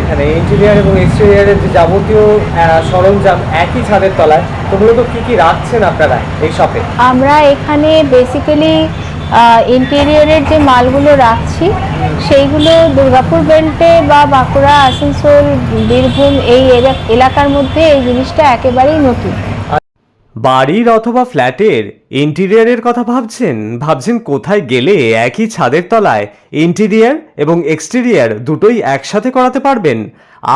এখানে। ইন্টেরিয়ার এবং এক্সটেরিয়ারের যে যাবতীয় সরঞ্জাম একই ছাদের তলায়। তো মূলত কি কি রাখছেন আপনারা এই শপে আমরা এখানে বেসিক্যালি ইন্টেরিয়ারের যে মালগুলো রাখছি, সেইগুলো দুর্গাপুর বেল্টে বা বাঁকুড়া, আসানসোল, বীরভূম এই এলাকার মধ্যে এই জিনিসটা একেবারেই নতুন। বাড়ির অথবা ফ্ল্যাটের ইন্টেরিয়ারের কথা ভাবছেন? ভাবছেন কোথায় গেলে একই ছাদের তলায় ইন্টেরিয়ার এবং এক্সটেরিয়ার দুটোই একসাথে করাতে পারবেন?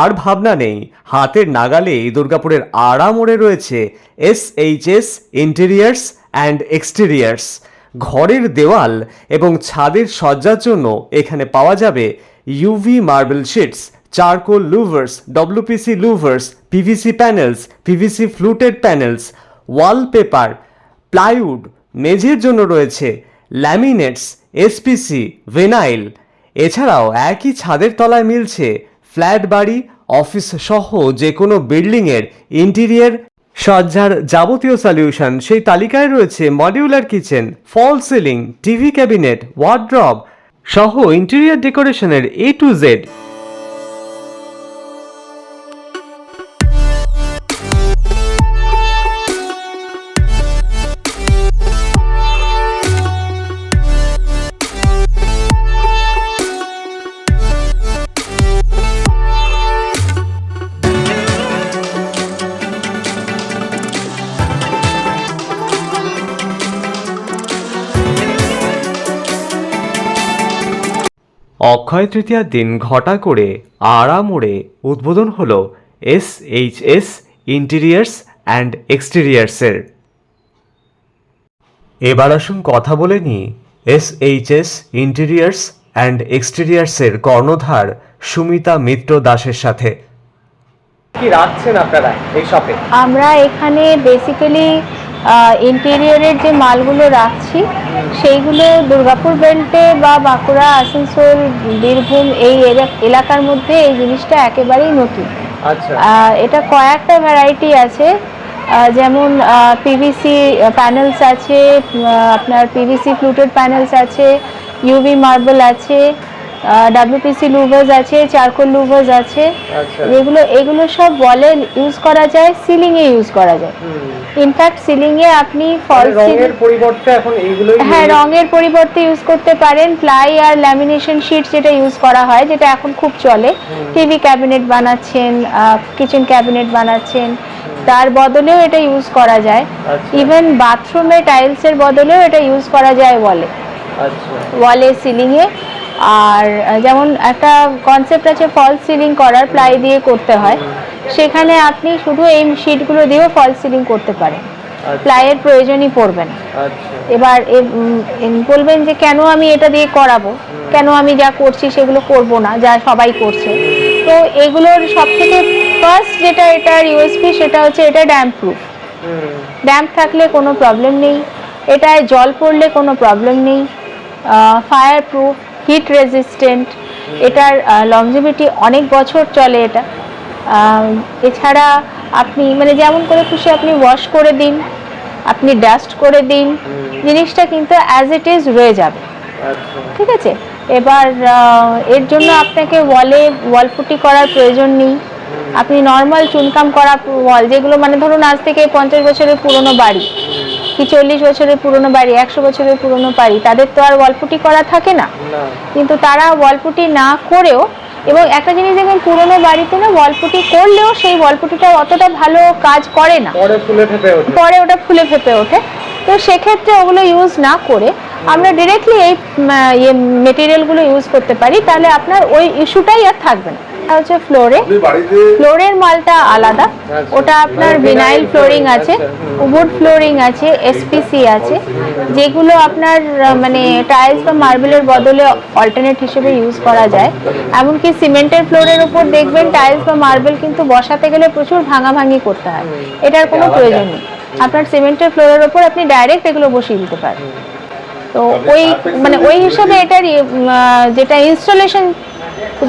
আর ভাবনা নেই। হাতের নাগালেই দুর্গাপুরের আড়া মোড়ে রয়েছে S H S interiors and exteriors. ঘরের দেওয়াল এবং ছাদের সজ্জার জন্য এখানে পাওয়া যাবে UV marble sheets charcoal louvres WPC louvres PVC panels PVC fluted panels wallpaper plywood মেঝের জন্য রয়েছে ল্যামিনেটস এসপিসি ভেনাইল এছাড়াও একই ছাদের তলায় মিলছে ফ্ল্যাট বাড়ি, অফিস সহ যে কোনো বিল্ডিংয়ের ইন্টেরিয়ার সজ্জার যাবতীয় সলিউশন সেই তালিকায় রয়েছে modular kitchen false ceiling TV cabinet wardrobe সহ ইন্টেরিয়ার ডেকোরেশনের এ টু জেড অক্ষয় তৃতীয়ার দিন ঘটা করে আড়া মোড়ে উদ্বোধন হলো S H S interiors and এক্সটেরিয়ার্সের। এবার আসুন কথা বলে নিই S H S interiors and এক্সটিরিয়ার্সের কর্ণধার সুমিতা মিত্র দাসের সাথে। কি রাখছেন আপনারা এই শপে? আমরা এখানে বেসিক্যালি ইন্টেরিয়রের যে মালগুলো রাখছি সেইগুলো দুর্গাপুর বেল্টে বা বাঁকুড়া আসানসোল বীরভূম এই এলাকার মধ্যে এই জিনিসটা একেবারেই নতুন। আচ্ছা। এটা কয়েকটা ভ্যারাইটি আছে। যেমন পিভিসি প্যানেলস আছে আপনার পিভিসি ফ্লুটেড প্যানেলস আছে ইউভি মার্বেল আছে ডাব্লিউপিসি লুভার্স আছে চারকোল লুভার্স আছে। এগুলো এগুলো সব ওয়ালে ইউজ করা যায় সিলিংয়ে ইউজ করা যায়। ইনফ্যাক্ট সিলিংয়ে আপনি ফল মানে রঙের পরিবর্তে এখন এইগুলোই হ্যাঁ রঙের পরিবর্তে ইউজ করতে পারেন। প্লাই আর ল্যামিনেশন শিট যেটা ইউজ করা হয় যেটা এখন খুব চলে। টিভি ক্যাবিনেট বানাচ্ছেন কিচেন ক্যাবিনেট বানাচ্ছেন। তার বদলেও এটা ইউজ করা যায়। আচ্ছা। ইভেন বাথরুমে টাইলসের বদলেও এটা ইউজ করা যায় বলে আচ্ছা। ওয়ালে সিলিংয়ে আর যেমন একটা কনসেপ্ট আছে ফল সিলিং করার প্লাই দিয়ে করতে হয়। সেখানে আপনি শুধু এই শিটগুলো দিয়েও ফল সিলিং করতে পারেন। আচ্ছা। প্লাইয়ের প্রয়োজনই পড়বে না। আচ্ছা। এবার বলবেন যে কেন আমি এটা দিয়ে করাবো? কেন আমি যা করছি সেগুলো করব না যা সবাই করছে? তো এগুলোর সব থেকে ফার্স্ট যেটা এটার ইউএসপি সেটা হচ্ছে এটা ড্যাম্প প্রুফ ড্যাম্প থাকলে কোনো প্রবলেম নেই। এটায় জল পড়লে কোনো প্রবলেম নেই। ফায়ার প্রুফ হিট রেজিস্ট্যান্ট এটার লংজিভিটি অনেক বছর চলে এটা। এছাড়া আপনি মানে যেমন করে খুশি আপনি ওয়াশ করে দিন আপনি ডাস্ট করে দিন জিনিসটা কিন্তু অ্যাজ ইট ইজ রয়ে যাবে। ঠিক আছে? এবার এর জন্য আপনাকে ওয়ালে ওয়াল পুটি করার প্রয়োজন নেই। আপনি নর্মাল চুনকাম করা ওয়াল যেগুলো মানে ধরুন আজ থেকে পঞ্চাশ বছরের পুরনো বাড়ি। কি চল্লিশ বছরের পুরনো বাড়ি একশো বছরের পুরনো বাড়ি তাদের তো আর ওয়ালপুটি করা থাকে না। কিন্তু তারা ওয়ালপুটি না করেও এবং একটা জিনিস দেখবেন পুরনো বাড়িতে না ওয়ালপুটি করলেও সেই ওয়ালপুটিটা অতটা ভালো কাজ করে না। পরে ওটা ফুলে ফেপে ওঠে। তো সেক্ষেত্রে ওগুলো ইউজ না করে আমরা ডিরেক্টলি এই ইয়ে মেটেরিয়ালগুলো ইউজ করতে পারি তাহলে আপনার ওই ইস্যুটাই আর থাকবে না। হচ্ছে ফ্লোরে ফ্লোরের মালটা আলাদা। আচ্ছা। ওটা আপনার ভিনাইল ফ্লোরিং আছে আচ্ছা, উড ফ্লোরিং আছে এসপিসি আছে। যেগুলো আপনার মানে টাইলস বা মার্বেলের বদলে অল্টারনেট হিসেবে ইউজ করা যায়। এমনকি সিমেন্টের ফ্লোরের উপর দেখবেন টাইলস বা মার্বেল কিন্তু বসাতে গেলে প্রচুর ভাঙাভাঙি করতে হয়। এটার কোনো প্রয়োজন নেই। আপনার সিমেন্টের ফ্লোরের উপর আপনি ডাইরেক্ট এগুলো বসিয়ে দিতে পারেন তো ওই মানে ওই হিসাবে এটার যেটা ইনস্টলেশন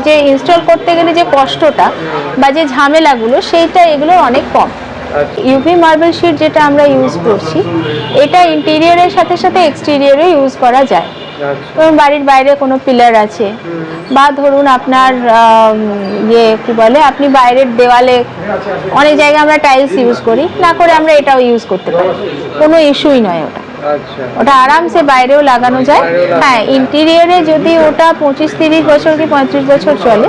যে ইনস্টল করতে গেলে যে কষ্টটা বা যে ঝামেলাগুলো সেইটা এগুলো অনেক কম। আচ্ছা। ইউভি মার্বেল শিট যেটা আমরা ইউজ করছি এটা ইন্টেরিয়রের সাথে সাথে এক্সটেরিয়রে ইউজ করা যায়। আচ্ছা। ধরুন বাড়ির বাইরে কোনো পিলার আছে বা ধরুন আপনার ইয়ে কি বলে আপনি বাইরের দেওয়ালে অনেক জায়গায় আমরা টাইলস ইউজ করি না করে আমরা এটাও ইউজ করতে পারি। কোনো ইস্যুই নয় ওটা। আচ্ছা ওটা আরামসে বাইরেও লাগানো যায়। হ্যাঁ ইন্টেরিয়রে যদি ওটা পঁচিশ তিরিশ বছর কি পঁয়ত্রিশ বছর চলে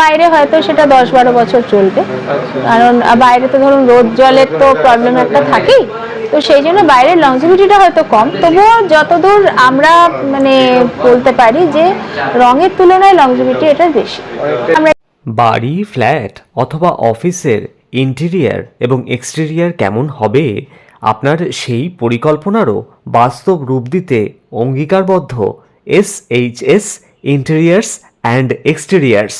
বাইরে হয়তো সেটা দশ বারো বছর চলবে। আচ্ছা। কারণ বাইরে তো ধরুন রোদ জলের তো প্রবলেম একটা থাকেই। তো সেই জন্য বাইরের লংজিভিটিটা হয়তো কম। তবুও যতদূর আমরা মানে বলতে পারি যে রঙের তুলনায় লংজিভিটি এটা বেশি। আমরা বাড়ি ফ্ল্যাট অথবা অফিসের ইন্টেরিয়ার এবং এক্সটেরিয়ার কেমন হবে আপনার সেই পরিকল্পনারও বাস্তব রূপ দিতে অঙ্গীকারবদ্ধ S H S interiors and exteriors.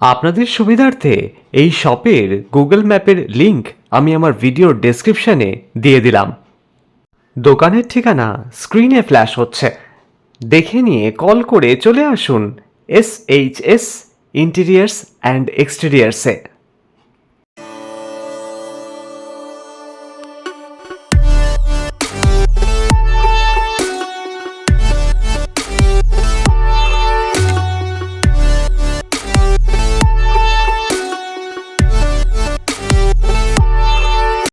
আপনাদের সুবিধার্থে এই শপের গুগল ম্যাপের লিংক আমি আমার ভিডিওর ডেসক্রিপশানে দিয়ে দিলাম। দোকানের ঠিকানা স্ক্রিনে ফ্ল্যাশ হচ্ছে। দেখে নিয়ে কল করে চলে আসুন S H S interiors and এক্সটেরিয়ার্সে।